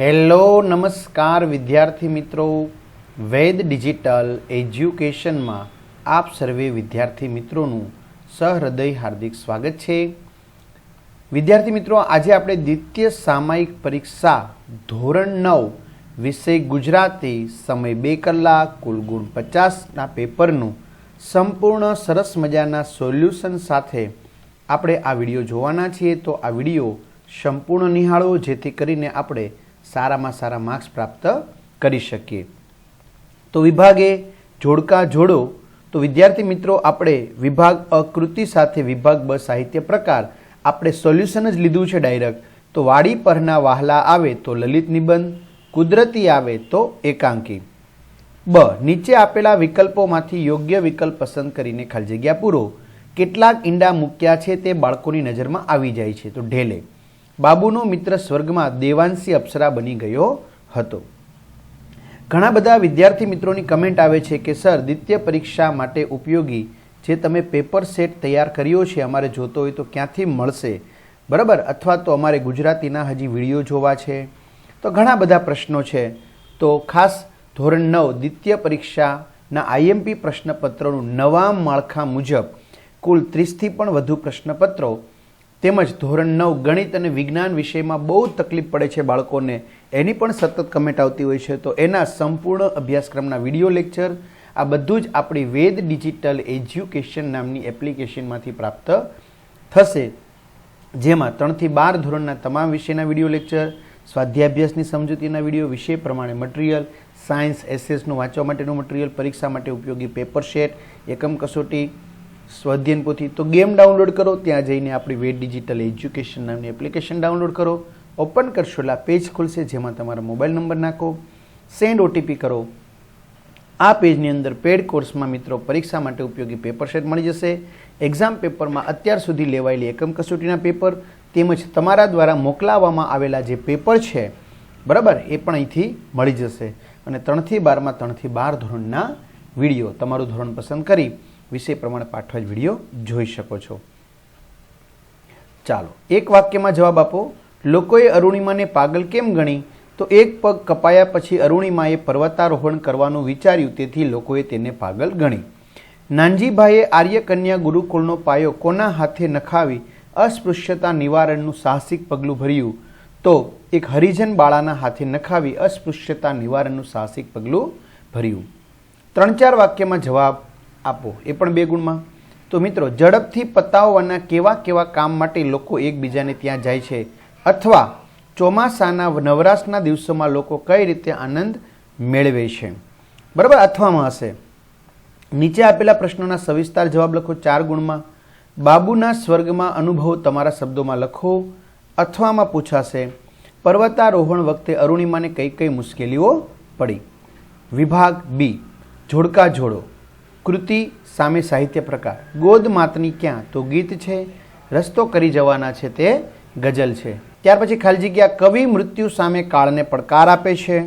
Hello, નમસ્કાર વિદ્યાર્થી મિત્રો. વેદ ડિજિટલ એજ્યુકેશનમાં આપ સર્વે વિદ્યાર્થી મિત્રોનું સહૃદય હાર્દિક સ્વાગત છે. વિદ્યાર્થી મિત્રો, આજે આપણે દ્વિતીય સામાયિક પરીક્ષા ધોરણ નવ, વિષય ગુજરાતી, સમય બે કલાક કુલ ગુણ પચાસના પેપરનું સંપૂર્ણ સરસ મજાના સોલ્યુશન સાથે આપણે આ વીડિયો જોવાના છીએ. તો આ વીડિયો સંપૂર્ણ નિહાળો, જેથી કરીને આપણે સારામાં સારા માર્ક્સ પ્રાપ્ત કરી શકીએ. તો વિભાગે જોડકા જોડો, તો વિદ્યાર્થી મિત્રો આપણે વિભાગ અકૃતિ સાથે વિભાગ બ સાહિત્ય પ્રકાર આપણે સોલ્યુશન જ લીધું છે ડાયરેક્ટ. તો વાડી પરના વાહલા આવે તો લલિત નિબંધ, કુદરતી આવે તો એકાંકી. બ, નીચે આપેલા વિકલ્પોમાંથી યોગ્ય વિકલ્પ પસંદ કરીને ખાલી જગ્યા પૂરો. કેટલાક ઈંડા મૂક્યા છે તે બાળકોની નજરમાં આવી જાય છે. તો ઢેલે. બાબુનો મિત્ર સ્વર્ગમાં દેવાંશી અપ્સરા બની ગયો હતો. ઘણા બધા વિદ્યાર્થી મિત્રોની કમેન્ટ આવે છે કે, સર, દ્વિતીય પરીક્ષા માટે ઉપયોગી જે તમે પેપર સેટ તૈયાર કર્યો છે, અમારે જોતો હોય તો ક્યાંથી મળશે? બરાબર? અથવા તો અમારે ગુજરાતીના હજી વીડિયો જોવા છે. તો ઘણા બધા પ્રશ્નો છે. તો ખાસ ધોરણ નવ, દ્વિતીય પરીક્ષાના આઈએમપી પ્રશ્નપત્રોનું નવા માળખા મુજબ કુલ ત્રીસથી પણ વધુ પ્રશ્નપત્રો તેમજ ધોરણ નવ ગણિત અને વિજ્ઞાન વિષયમાં બહુ તકલીફ પડે છે બાળકોને. એની પણ સતત કમેન્ટ આવતી હોય છે. તો એના સંપૂર્ણ અભ્યાસક્રમના વીડિયો લેક્ચર આ બધું જ આપણી વેદ ડિજિટલ એજ્યુકેશન નામની એપ્લિકેશનમાંથી પ્રાપ્ત થશે. જેમાં ત્રણથી બાર ધોરણના તમામ વિષયના વીડિયો લેક્ચર સ્વાધ્યાભ્યાસની સમજૂતીના વીડિયો વિષય પ્રમાણે મટીરિયલ સાયન્સ એસએસનું વાંચવા માટેનું મટીરિયલ પરીક્ષા માટે ઉપયોગી પેપર શેટ એકમ કસોટી સ્વાધ્યન પોથી. તો ગેમ ડાઉનલોડ કરો, ત્યાં જઈને આપણી વેટ ડિજિટલ એજ્યુકેશન નામની એપ્લિકેશન ડાઉનલોડ કરો, ઓપન કરશો એટલે પેજ ખુલશે જેમાં તમારો મોબાઈલ નંબર નાખો, સેન્ડ ઓટીપી કરો. આ પેજની અંદર પેડ કોર્સમાં મિત્રો પરીક્ષા માટે ઉપયોગી પેપર સેટ મળી જશે. એક્ઝામ પેપરમાં અત્યાર સુધી લેવાયેલી એકમ કસોટીના પેપર તેમજ તમારા દ્વારા મોકલાવવામાં આવેલા જે પેપર છે, બરાબર, એ પણ અહીંથી મળી જશે. અને ત્રણથી બારમાં ત્રણથી બાર ધોરણના વીડિયો તમારું ધોરણ પસંદ કરી. વિષય પ્રમાણે પાઠવા વીડિયો જોઈ શકો છો. ચાલો, એક વાક્યમાં જવાબ આપો. લોકોએ અરુણિમાને પાગલ કેમ ગણી? તો એક પગ કપાયા પછી અરુણિમાએ પર્વતારોહણ કરવાનું વિચાર્યું, તેથી લોકોએ તેને પાગલ ગણી. નાનજીભાઈએ આર્યકન્યા ગુરુકુળનો પાયો કોના હાથે નખાવી અસ્પૃશ્યતા નિવારણનું સાહસિક પગલું ભર્યું? તો એક હરિજન બાળાના હાથે નખાવી અસ્પૃશ્યતા નિવારણનું સાહસિક પગલું ભર્યું. ત્રણ ચાર વાક્યમાં જવાબ આપો. એ પણ બે ગુણમાં. તો મિત્રો, ઝડપથી પતાવવાના કેવા કેવા કામ માટે લોકો એકબીજાને ત્યાં જાય છે? અથવા ચોમાસાના નવરાશના દિવસોમાં લોકો કઈ રીતે આનંદ મેળવે છે? બરાબર અથવામાં હશે. નીચે આપેલા પ્રશ્નોના સવિસ્તાર જવાબ લખો ચાર ગુણમાં. બાબુના સ્વર્ગમાં અનુભવ તમારા શબ્દોમાં લખો. અથવામાં પૂછાશે, પર્વતારોહણ વખતે અરુણિમાને કઈ કઈ મુશ્કેલીઓ પડી? વિભાગ બી જોડકા જોડો કૃતિ સામે સાહિત્ય પ્રકાર. ગોદ માતની ક્યાં? તો ગીત છે, રસ્તો કરી જવાના છે તે ગઝલ છે. ત્યાર પછી ખાલી જગ્યા કવિ મૃત્યુ સામે કાળને પડકાર આપે છે.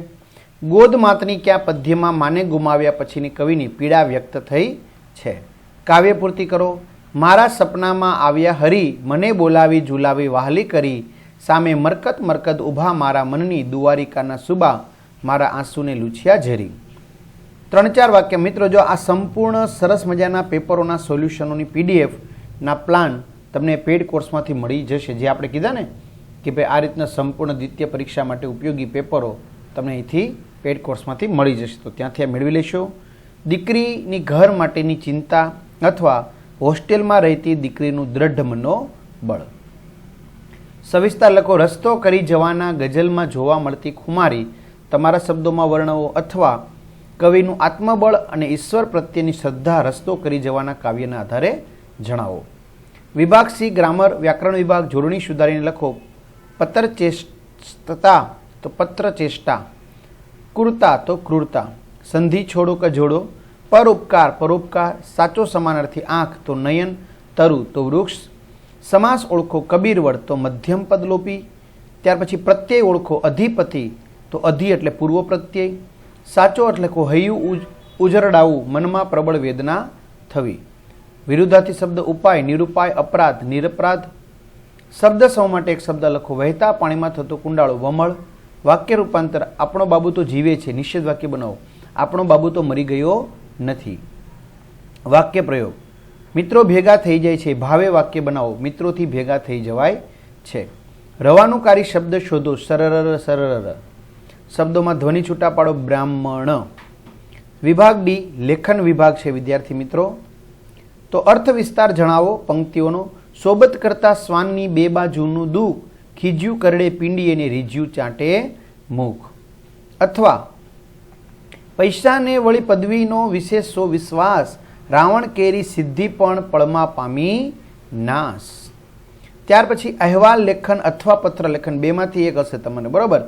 ગોદ માતની ક્યાં પદ્યમાં માને ગુમાવ્યા પછીની કવિની પીડા વ્યક્ત થઈ છે. કાવ્ય પૂર્તિ કરો. મારા સપનામાં આવ્યા હરી, મને બોલાવી ઝુલાવી વહાલી કરી. સામે મરકત મરકત ઊભા મારા મનની દુવારિકાના સુબા, મારા આંસુને લૂછ્યા ઝરી. ત્રણ ચાર વાક્ય. મિત્રો, જો આ સંપૂર્ણ સરસ મજાના પેપરોના સોલ્યુશનોની પીડીએફના પ્લાન તમને પેડ કોર્સમાંથી મળી જશે, જે આપણે કીધા ને કે ભાઈ આ રીતના સંપૂર્ણ દ્વિતીય પરીક્ષા માટે ઉપયોગી પેપરો તમને અહીંથી પેડ કોર્સમાંથી મળી જશે. તો ત્યાંથી આ મેળવી લેશો. દીકરીની ઘર માટેની ચિંતા અથવા હોસ્ટેલમાં રહેતી દીકરીનું દ્રઢ મનોબળ સવિસ્તાર લખો, રસ્તો કરી જવાના ગઝલમાં જોવા મળતી ખુમારી, તમારા શબ્દોમાં વર્ણવો અથવા કવિનું આત્મબળ અને ઈશ્વર પ્રત્યેની શ્રદ્ધા રસ્તો કરી જવાના કાવ્યના આધારે જણાવો. વિભાગ સી, ગ્રામર, વ્યાકરણ વિભાગ, જોડણી સુધારીને લખો. પત્ર ચેષ્ટતા તો પત્ર ચેષ્ટા. ક્રૂરતા તો ક્રૂરતા. સંધિ છોડો કે જોડો પરોપકાર પરોપકાર. સાચો સમાનાર્થી આંખ તો નયન. તરુ તો વૃક્ષ. સમાસ ઓળખો કબીરવડ તો મધ્યમ પદલોપી ત્યાર પછી પ્રત્યય ઓળખો અધિપતિ તો અધિ એટલે પૂર્વ પ્રત્યય. સાચો એટલે કહો, હૈયું ઉજ, ઉજરડાવું, મનમાં પ્રબળ વેદના થવી. વિરુદ્ધાર્થી શબ્દ ઉપાય, નિરુપાય, અપરાધ, નિરપરાધ. શબ્દ સૌ માટે એક શબ્દ લખો, વહેતા પાણીમાં થતો કુંડાળો, વમળ. વાક્ય રૂપાંતર, આપણો બાબુ તો જીવે છે નિષેધ વાક્ય બનાવો. આપણો બાબુ તો મરી ગયો નથી. વાક્ય પ્રયોગ. મિત્રો ભેગા થઈ જાય છે, ભાવે વાક્ય બનાવો, મિત્રોથી ભેગા થઈ જવાય છે. રવાનુકારી શબ્દ શોધો સરર સરર શબ્દોમાં ધ્વનિ છૂટા પાડો બ્રાહ્મણ. વિભાગ ડી, લેખન વિભાગ છે, વિદ્યાર્થી મિત્રો. તો અર્થ વિસ્તાર જણાવો પંક્તિઓનો. સોબત કરતા શ્વાનની બે બાજુનું દુઃખ ખીજ્યું કરડે પિંડી અને રીજ્યું ચાંટે મુખ અથવા, પૈસાને વળી પદવીનો વિશેષ સો વિશ્વાસ, રાવણ કેરી સિદ્ધિ પણ પળમાં પામી નાશ. ત્યાર પછી અહેવાલ લેખન અથવા પત્ર લેખન, બેમાંથી એક હશે તમને, બરોબર?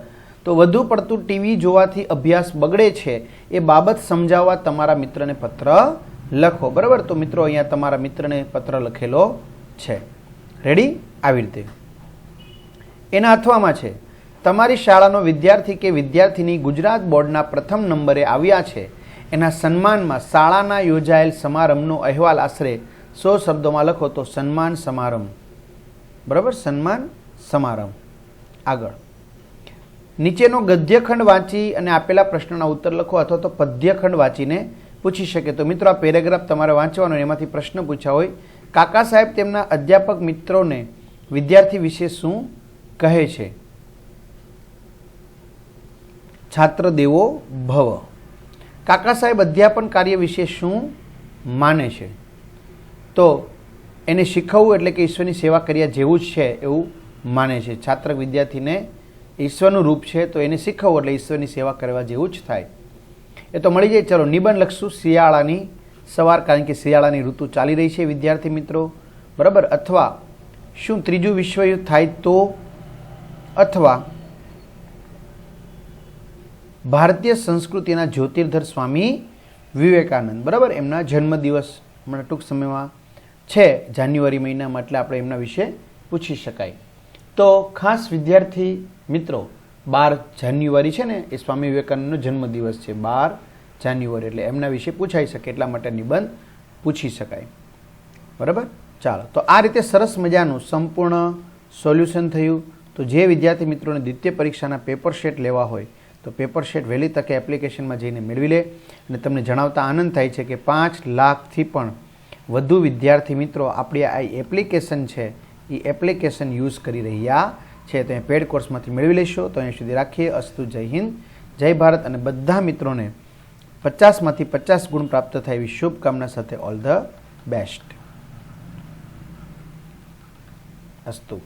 તો વધુ પડતું ટીવી જોવાથી અભ્યાસ બગડે છે, એ બાબત સમજાવવા તમારા મિત્રને પત્ર લખો. બરાબર? તો મિત્રો, અહીંયા તમારા મિત્રને પત્ર લખેલો છે. રેડી આવી રીતે. એના અથવામાં છે, તમારી શાળાનો વિદ્યાર્થી કે વિદ્યાર્થીની ગુજરાત બોર્ડના પ્રથમ નંબરે આવ્યા છે. એના સન્માનમાં શાળાના યોજાયેલ સમારંભનો અહેવાલ આશરે સો શબ્દોમાં લખો તો સન્માન સમારંભ. બરાબર? સન્માન સમારંભ. આગળ. નીચેનો ગદ્યખંડ વાંચી અને આપેલા પ્રશ્નના ઉત્તર લખો અથવા તો પદ્યખંડ વાંચીને પૂછી શકે. તો મિત્રો, આ પેરેગ્રાફ તમારે વાંચવાનો, એમાંથી પ્રશ્ન પૂછ્યા હોય. કાકા સાહેબ તેમના અધ્યાપક મિત્રોને વિદ્યાર્થી વિશે શું કહે છે? છાત્ર દેવો ભવ. કાકા સાહેબ અધ્યાપન કાર્ય વિશે શું માને છે? તો એને શીખવવું એટલે કે ઈશ્વરની સેવા કર્યા જેવું જ છે એવું માને છે. છાત્ર વિદ્યાર્થીને ઈશ્વરનું રૂપ છે, તો એને શીખવવું એટલે ઈશ્વરની સેવા કરવા જેવું જ થાય. એ તો મળી જાય. ચલો, નિબંધ લખશું. શિયાળાની સવાર, કારણ કે શિયાળાની ઋતુ ચાલી રહી છે, વિદ્યાર્થી મિત્રો. બરાબર? અથવા શું ત્રીજું વિશ્વયુદ્ધ થાય તો? અથવા ભારતીય સંસ્કૃતિના જ્યોતિર્ધર સ્વામી વિવેકાનંદ. બરાબર? એમના જન્મદિવસ હમણાં ટૂંક સમયમાં છે, જાન્યુઆરી મહિનામાં. એટલે આપણે એમના વિશે પૂછી શકાય. તો ખાસ વિદ્યાર્થી મિત્રો, બાર જાન્યુઆરી છે ને, એ સ્વામી વિવેકાનંદનો જન્મદિવસ છે. બાર જાન્યુઆરી, એટલે એમના વિશે પૂછાઈ શકે, એટલા માટે નિબંધ પૂછી શકાય. બરાબર? ચાલો, તો આ રીતે સરસ મજાનું સંપૂર્ણ સોલ્યુશન થયું. તો જે વિદ્યાર્થી મિત્રોને દ્વિતીય પરીક્ષાના પેપર શેટ લેવા હોય, તો પેપર શેટ વહેલી તકે એપ્લિકેશનમાં જઈને મેળવી લે. અને તમને જણાવતા આનંદ થાય છે કે પાંચ લાખથી પણ વધુ વિદ્યાર્થી મિત્રો આપણી આ એપ્લિકેશન છે, એ એપ્લિકેશન યુઝ કરી રહ્યા છે તો એ પેડ કોર્સમાંથી મેળવી લેશો તો અહીં સુધી રાખીએ. અસ્તુ, જય હિન્દ, જય ભારત. અને બધા મિત્રોને પચાસમાંથી પચાસ ગુણ પ્રાપ્ત થાય એવી શુભકામના સાથે ઓલ ધ બેસ્ટ અસ્તુ.